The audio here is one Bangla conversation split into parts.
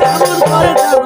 কেমন করে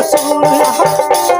रसूल